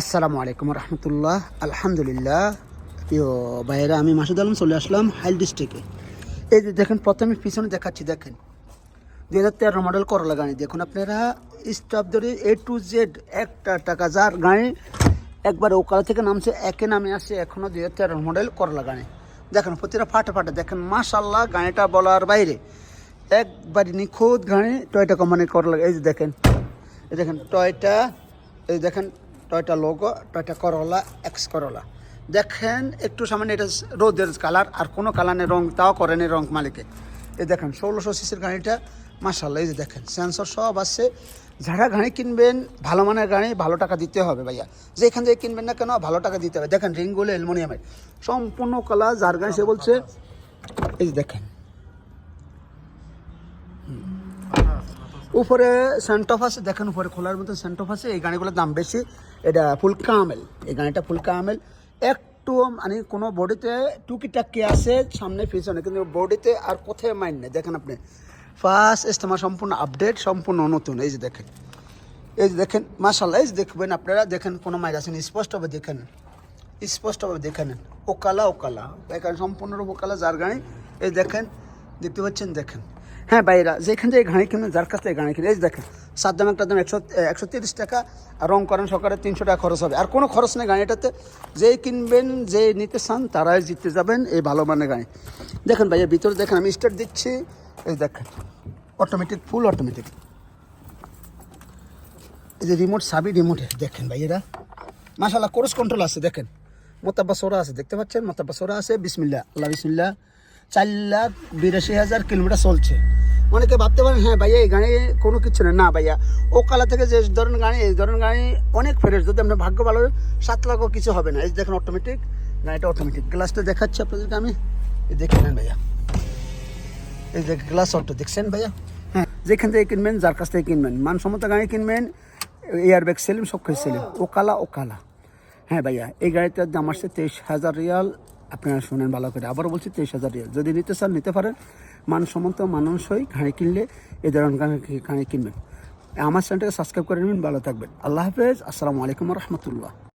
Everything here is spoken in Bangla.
আসসালামু আলাইকুম রহমতুল্লাহ, আলহামদুলিল্লাহ। প্রিয় ভাইয়েরা, আমি মাসুদ আলম চলে আসলাম হাইল ডিস্ট্রিক্টে। এই যে দেখেন, প্রথমে পিছনে দেখাচ্ছি, দেখেন। দুই হাজার তেরো মডেল করলা গাড়ি। দেখুন আপনারা স্টপ ধরে এ টু জেড একটা টাকা যার গাড়ি একবার ওকালা থেকে নামছে, একে নামে আসছে এখনও দুই হাজার তেরো মডেল করলা গাড়ি। দেখেন, প্রতিটা ফাটে ফাটে, দেখেন মাশাল্লাহ গাড়িটা বলার বাইরে। একবারই নিখুঁত গাড়ি টয়টা কোম্পানির করলা এই যে দেখেন। এই দেখেন টয়টা এই দেখেন Toyota logo Toyota Corolla X Corolla দেখেন, একটু সামান্য এটা রোদের কালার আর কোনো কালার নেই, রং তাও করেনি রং মালিকে। এই দেখেন, ষোলোশো সিসির গাড়িটা মাসাল্লাহ এই যে দেখেন সেন্সর সব আছে। যারা গাড়ি কিনবেন, ভালো মানের গাড়ি, ভালো টাকা দিতে হবে ভাইয়া। যেখান থেকে কিনবেন না কেন, ভালো টাকা দিতে হবে। দেখেন রিংগুলো অ্যালমোনিয়ামের। সম্পূর্ণ কালার যার গাড়ি সে বলছে, এই যে দেখেন। উপরে সেন্টফ আছে, দেখেন উপরে খোলার মতো সেন্টফ আছে, এই গাড়িগুলোর দাম বেশি। এটা ফুলকা আমেল এই গাড়িটা ফুলকা আমেল একটু মানে কোনো বডিতে টুকিটাকি আছে, সামনে পিছনে, কিন্তু বডিতে আর কোথায় মাইন নেই। দেখেন আপনি ফার্স্ট ইস্তেমা সম্পূর্ণ আপডেট সম্পূর্ণ নতুন, এই যে দেখেন। এই যে দেখেন মাসাল্লাহ এই যে দেখবেন আপনারা, দেখেন কোনো মাইর আছেন স্পষ্টভাবে দেখেন। স্পষ্টভাবে দেখে নেন ওকালা। ওকালা এখানে সম্পূর্ণরূপ ওকালা, যার গাড়ি, এই দেখেন, দেখতে পাচ্ছেন, দেখেন। হ্যাঁ বাইরা যেখান থেকে গাড়ি কিনবেন যার কাছ থেকে গাড়ি কিনে এই দেখেন, সাত দাম একটা দাম একশো একশো তিরিশ টাকা, আর রং করেন সকালে তিনশো টাকা খরচ হবে। আর কোনো খরচ নেই গাড়িটাতে যেই কিনবেন যে নিতে চান, তারাই জিততে যাবেন এই ভালো মানের গাড়ি দেখেন ভাইয়া, ভিতরে দেখেন, আমি স্টার্ট দিচ্ছি। এই দেখেন অটোমেটিক ফুল অটোমেটিক এই যে রিমোট সাবি রিমোটে দেখেন ভাইয়েরা। মাশাল্লাহ কোর্স কন্ট্রোল আছে, দেখেন। মোতাব্বা সোরা আছে, দেখতে পাচ্ছেন? মোতাব্বা সোরা আছে বিসমিল্লা আল্লাহ বিসমিল্লা চার লাখ বিরাশি হাজার কিলোমিটার চলছে। অনেকে ভাবতে পারেন হ্যাঁ ভাইয়া, এই গাড়ি কোনো কিছু নেই না ভাইয়া ও কালা থেকে যে ধরনের গাড়ি, এই ধরনের গাড়ি অনেক ফেরেস যদি আপনার ভাগ্য ভালো সাত লাখও কিছু হবে না। এই দেখেন অটোমেটিক গাড়িটা অটোমেটিক গ্লাসটা দেখাচ্ছি আপনাদেরকে আমি। এই দেখে নেন ভাইয়া। এই যে গ্লাস অটো, দেখছেন ভাইয়া? হ্যাঁ যেখান থেকে কিনবেন, যার কাছ থেকে কিনবেন। মানসম্মত গাড়ি কিনবেন এয়ার ব্যাগ সেলিম সব কিছু সেলিম। ওকালা ওকালা। হ্যাঁ ভাইয়া, এই গাড়িটার দাম আসছে তেইশ হাজার রিয়াল। আপনারা শুনেন ভালো করে। আবার বলছি, তেইশ হাজার রিয়াল। যদি নিতে চান, নিতে পারেন। মানসম্মত মানুষই গাড়ি কিনলে এ ধরনের গাড়ি কিনবেন। আমার চ্যানেলটাকে সাবস্ক্রাইব করে নেবেন, ভালো থাকবেন। আল্লাহ হাফেজ। আসসালামু আলাইকুম রহমতুল্লাহ।